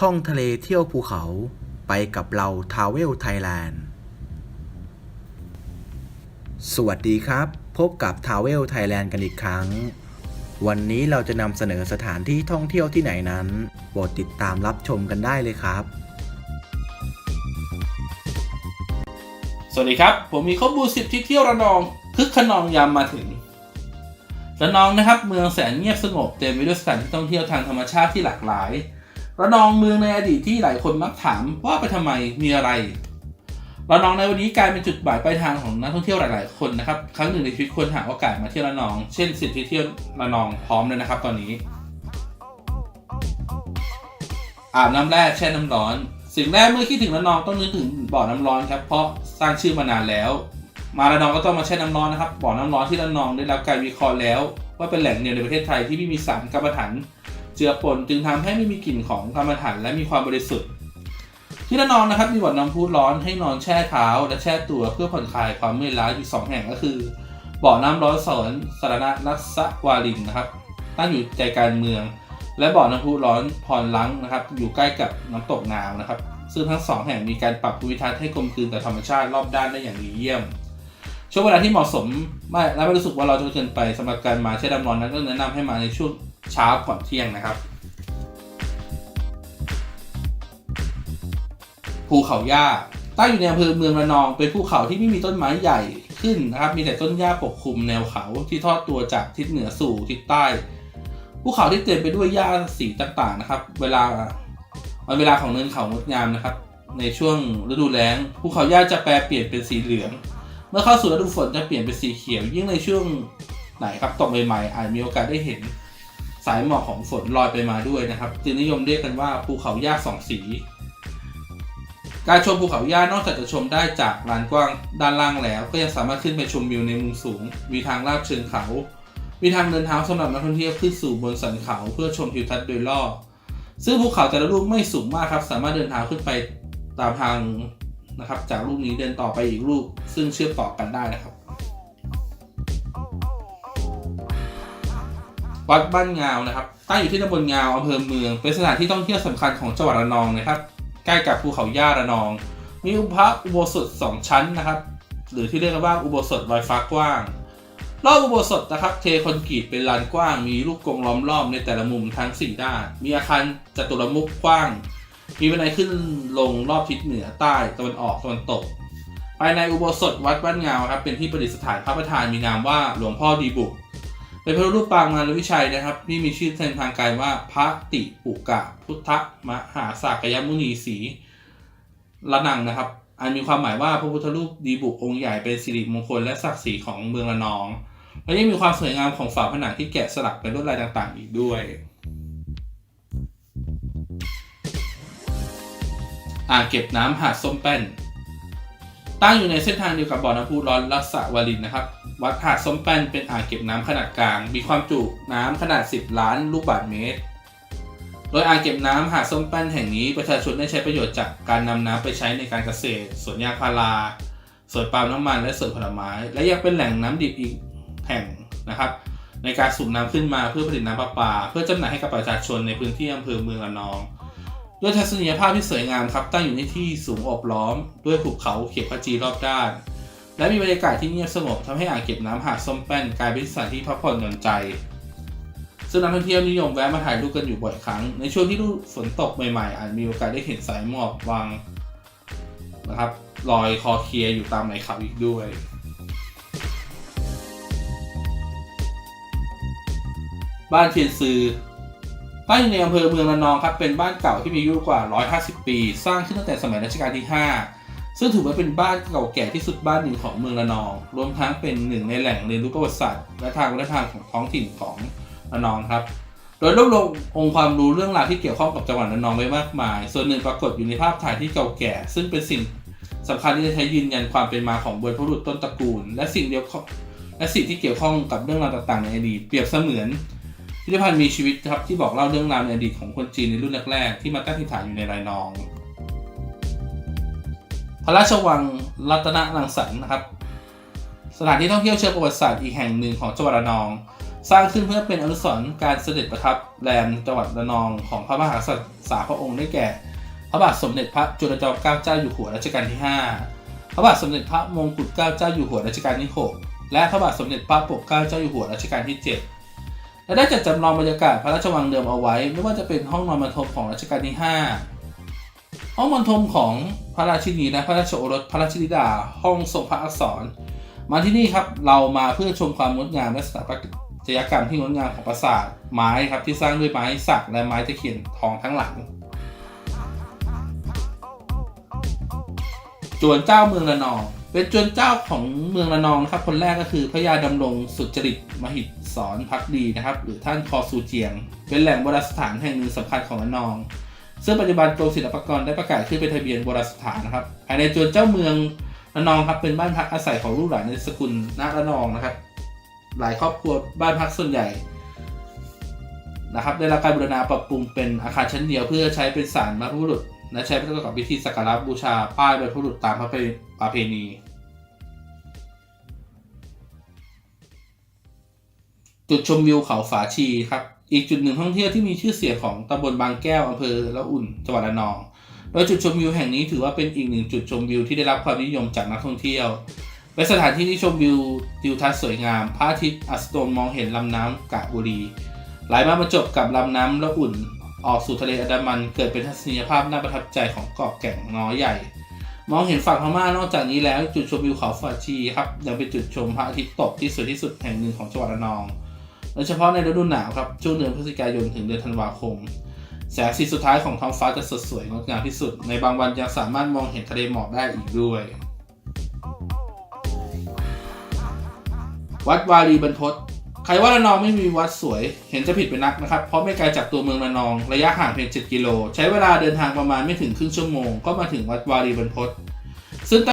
ท่องทะเลเที่ยวภูเขาไปกับเราทาวเวลไทยแลนด์ สวัสดีครับ พบกับทาวเวลไทยแลนด์กันอีกครั้ง วันนี้เราจะนำเสนอสถานที่ท่องเที่ยวที่ไหนนั้นโปรดติดตามรับชมกันได้เลยครับ สวัสดีครับ ผมมีข้อมูลสิบที่เที่ยวระนองคึกขนองยามมาถึงระนองนะครับ เมืองแสนเงียบสงบเต็มไปด้วยสถานที่ท่องเที่ยวทางธรรมชาติที่หลากหลาย ระนองเมืองในอดีตที่หลายคนมักถามว่าไปทำไมมีอะไรระนองในวันนี้กลายเป็นจุดหมายปลายทางของนักท่องเที่ยวหลาย ๆ คนนะครับ ครั้งหนึ่งในชีวิตควรหาโอกาสมาเที่ยวระนอง เช่นสิทธิเที่ยวระนองพร้อมเลยนะครับ ตอนนี้ อาบน้ำแร่แช่น้ำร้อน สิ่งแรกเมื่อคิดถึงระนองต้องนึกถึงบ่อน้ำร้อนครับ เพราะสร้างชื่อมานานแล้ว มาระนองก็ต้องมาแช่น้ำร้อนนะครับ บ่อน้ำร้อนที่ระนองได้รับการวิเคราะห์แล้ว ว่าเป็นแหล่งเดียวในประเทศไทยที่ไม่มีสารกัมมันถัน เจือปนจึงทำให้ไม่มีกลิ่นของกัมมันถันและมีความบริสุทธิ์ ที่ระนองนะครับมีบ่อน้ำพุร้อนให้นอนแช่เท้าและแช่ตัวเพื่อผ่อนคลายความเมื่อยล้าอยู่สองแห่งก็คือ บ่อน้ำร้อนสวนสารณรัศวารินนะครับ ตั้งอยู่ใจกลางเมือง และบ่อน้ำพุร้อนพรลังนะครับ อยู่ใกล้กับน้ำตกนาวนะครับ ซึ่งทั้งสองแห่งมีการปรับภูมิทัศน์ให้กลมกลืนกับธรรมชาติรอบด้านได้อย่างดีเยี่ยมช่วงเวลาที่เหมาะสมไม่และไม่รู้สึกว่าเราจะเกินไปสำหรับการมาแช่ดำร้อนนั้นก็แนะนำให้มาในช่วง เช้าก่อนเที่ยงนะครับ ภูเขาหญ้าตั้งอยู่ในอำเภอเมืองระนอง เป็นภูเขาที่ไม่มีต้นไม้ใหญ่ขึ้นนะครับ มีแต่ต้นหญ้าปกคลุมแนวเขาที่ทอดตัวจากทิศเหนือสู่ทิศใต้ ภูเขาที่เต็มไปด้วยหญ้าสีต่างๆนะครับ เวลาวันเวลาของเนินเขางดงามนะครับ ในช่วงฤดูแล้งภูเขาหญ้าจะแปรเปลี่ยนเป็นสีเหลือง เมื่อเข้าสู่ฤดูฝนจะเปลี่ยนเป็นสีเขียว ยิ่งในช่วงไหนครับตกใหม่ๆอาจมีโอกาสได้เห็น สายหมอกของฝนลอยไปมาด้วยนะครับ จึงนิยมเรียกกันว่าภูเขาหญ้าสองสี การชมภูเขาหญ้านอกจากจะชมได้จากลานกว้างด้านล่างแล้ว ก็ยังสามารถขึ้นไปชมวิวในมุมสูง มีทางลาดเชิงเขา มีทางเดินเท้าสำหรับนักท่องเที่ยวขึ้นสู่บนสันเขาเพื่อชมทิวทัศน์โดยรอบซึ่งภูเขาแต่ละลูกไม่สูงมากครับ สามารถเดินเท้าขึ้นไปตามทางนะครับ จากลูกนี้เดินต่อไปอีกลูก ซึ่งเชื่อมต่อกันได้นะครับ วัดบ้านงาวนะครับตั้งอยู่ที่ตำบลงาวอำเภอเมือง เป็นสถานที่ท่องเที่ยวสำคัญของจังหวัดระนองนะครับ ใกล้กับภูเขาย่าระนอง มีพระอุโบสถสองชั้นนะครับ หรือที่เรียกว่าอุโบสถลอยฟ้ากว้าง รอบอุโบสถนะครับเทคอนกรีตเป็นลานกว้าง มีลูกกรงล้อมรอบในแต่ละมุมทั้งสี่ด้าน มีอาคารจัตุรมุขกว้าง มีบันไดขึ้นลงรอบทิศเหนือใต้ตะวันออกตะวันตกภายในอุโบสถวัดบ้านเงาครับเป็นที่ประดิษฐานพระประธานมีนามว่าหลวงพ่อดีบุก เป็นพระรูปปางมารวิชัยนะครับ ที่มีชื่อทางการว่าพระติปุกะพุทธมหาสากยมุนีศรีละนังนะครับ อันมีความหมายว่าพระพุทธรูปดีบุกองค์ใหญ่เป็นสิริมงคลและศักดิ์ศรีของเมืองระนอง และยังมีความสวยงามของฝาผนังที่แกะสลักเป็นลวดลายต่างๆ อีกด้วย อ่างเก็บน้ำหาดส้มแป้น ตั้งอยู่ในเส้นทางเดียวกับบ่อน้ำพุร้อนรัศวารินนะครับ วัดหาดส้มแป้นเป็นอ่างเก็บน้ำขนาดกลาง มีความจุน้ำขนาด 10 ล้านลูกบาศก์เมตร โดยอ่างเก็บน้ำหาดส้มแป้นแห่งนี้ประชาชนได้ใช้ประโยชน์จากการนำน้ำไปใช้ในการเกษตร สวนยางพาราสวนปาล์มน้ำมัน และสวนผลไม้ และยังเป็นแหล่งน้ำดิบอีกแห่งนะครับ ในการสูบน้ำขึ้นมาเพื่อผลิตน้ำประปา เพื่อจำหน่ายให้กับประชาชนในพื้นที่อำเภอเมืองระนองด้วยทัศนียภาพที่สวยงามครับตั้งอยู่ในที่สูงอบล้อม ด้วยภูเขาเขียวขจีรอบด้าน และมีบรรยากาศที่เงียบสงบทำให้อ่างเก็บน้ำหาดส้มแป้นกลายเป็นสถานที่พักผ่อนหย่อนใจ ซึ่งนักท่องเที่ยวนิยมแวะมาถ่ายรูปกันอยู่บ่อยครั้ง ในช่วงที่ฤดูฝนตกใหม่ๆ อาจมีโอกาสได้เห็นสายหมอกวางนะครับลอยคอเคลียอยู่ตามไหลเขาอีกด้วยบ้านเทียนซือตั้งอยู่ในอำเภอเมืองระนองครับ เป็นบ้านเก่าที่มีอายุกว่า 150 ปี สร้างขึ้นตั้งแต่สมัยรัชกาลที่ 5 ซึ่งถือว่าเป็นบ้านเก่าแก่ที่สุดบ้านหนึ่งของเมืองระนอง รวมทั้งเป็นหนึ่งในแหล่งเรียนรู้ประวัติศาสตร์และทางวัฒนธรรมของท้องถิ่นของระนองครับ โดยรวบรวมองค์ความรู้เรื่องราวที่เกี่ยวข้องกับจังหวัดระนองไว้มากมาย ส่วนหนึ่งปรากฏอยู่ในภาพถ่ายที่เก่าแก่ ซึ่งเป็นสิ่งสำคัญที่จะใช้ยืนยันความเป็นมาของบรรพบุรุษต้นตระกูล และสิ่งเดียวและสิ่งที่เกี่ยวข้องกับเรื่องราวต่างๆในอดีตเปรียบเสมือนพิพิธภัณฑ์มีชีวิตครับที่บอกเล่าเรื่องราวในอดีตของคนจีนในรุ่นแรกๆที่มาตั้งถิ่นฐานอยู่ในรายนอง พระราชวังรัตนรังสรรค์นะครับ สถานที่ท่องเที่ยวเชิงประวัติศาสตร์อีกแห่งหนึ่งของจังหวัดระนอง สร้างขึ้นเพื่อเป็นอนุสรณ์การเสด็จประทับแรมจังหวัดระนองของพระมหากษัตริย์สาพระองค์ได้แก่ พระบาทสมเด็จพระจุลจอมเกล้าเจ้าอยู่หัวรัชกาลที่ 5 พระบาทสมเด็จพระมงกุฎเกล้าเจ้าอยู่หัวรัชกาลที่ 6 และพระบาทสมเด็จพระปกเกล้าเจ้าอยู่หัวรัชกาลที่ 7และได้จัดจำลองบรรยากาศพระราชวังเดิมเอาไว้ ไม่ว่าจะเป็นห้องนอนบรรทมของรัชกาลที่ 5 ห้องบรรทมของพระราชินีและพระราชโอรสพระราชธิดา ห้องทรงพระอักษร มาที่นี่ครับเรามาเพื่อชมความงดงามและสถาปัตยกรรมที่งดงามของปราสาทไม้ครับที่สร้างด้วยไม้สักและไม้ตะเคียนทองทั้งหลังจวนเจ้าเมืองระนอง เป็นจวนเจ้าของเมืองระนองนะครับคนแรกก็คือพระยาดำรงสุจริตมหิตสอนพักดีนะครับ หรือท่านคอซูเจียง เป็นแหล่งโบราณสถานแห่งหนึ่งสำคัญของระนอง ซึ่งปัจจุบันกรมศิลปากรได้ประกาศขึ้นเป็นทะเบียนโบราณสถานนะครับภายในจวนเจ้าเมืองระนองครับเป็นบ้านพักอาศัยของลูกหลานในสกุลนาระนองนะครับ หลายครอบครัวบ้านพักส่วนใหญ่นะครับได้รับการบูรณาปรับปรุงเป็นอาคารชั้นเดียว เพื่อใช้เป็นศาลบรรพบุรุษและใช้ประกอบพิธีสักการะบูชาป้ายบรรพบุรุษตามพระประเพณีจุดชมวิวเขาฝาชีครับ อีกจุดหนึ่งท่องเที่ยวที่มีชื่อเสียงของตำบลบางแก้วอำเภอละอุ่นจังหวัดระนอง โดยจุดชมวิวแห่งนี้ถือว่าเป็นอีกหนึ่งจุดชมวิวที่ได้รับความนิยมจากนักท่องเที่ยวเป็นสถานที่ที่ชมวิวทิวทัศน์สวยงามพระอาทิตย์อัสดงมองเห็นลำน้ำกะบุรีไหลมาบรรจบกับลำน้ำละอุ่น ออกสู่ทะเลอันดามันเกิดเป็นทัศนียภาพน่าประทับใจของเกาะแก่งน้อยใหญ่ มองเห็นฝั่งพม่านอกจากนี้แล้วจุดชมวิวเขาฝาชีครับยังเป็นจุดชมพระอาทิตย์ตกที่สวยที่สุดแห่งหนึ่งของจังหวัดระนอง โดยเฉพาะในฤดูหนาวครับ ช่วงเดือนพฤศจิกายนถึงเดือนธันวาคม แสงสีสุดท้ายของท้องฟ้าจะสดสวยงดงามที่สุด ในบางวันยังสามารถมองเห็นทะเลหมอกได้อีกด้วย วัดวารีบรรพตใครว่าระนองไม่มีวัดสวย เห็นจะผิดไปนักนะครับ เพราะไม่ไกลจากตัวเมืองระนอง ระยะห่างเพียง 7 กิโล ใช้เวลาเดินทางประมาณไม่ถึงครึ่งชั่วโมง ก็มาถึงวัดวารีบรรพต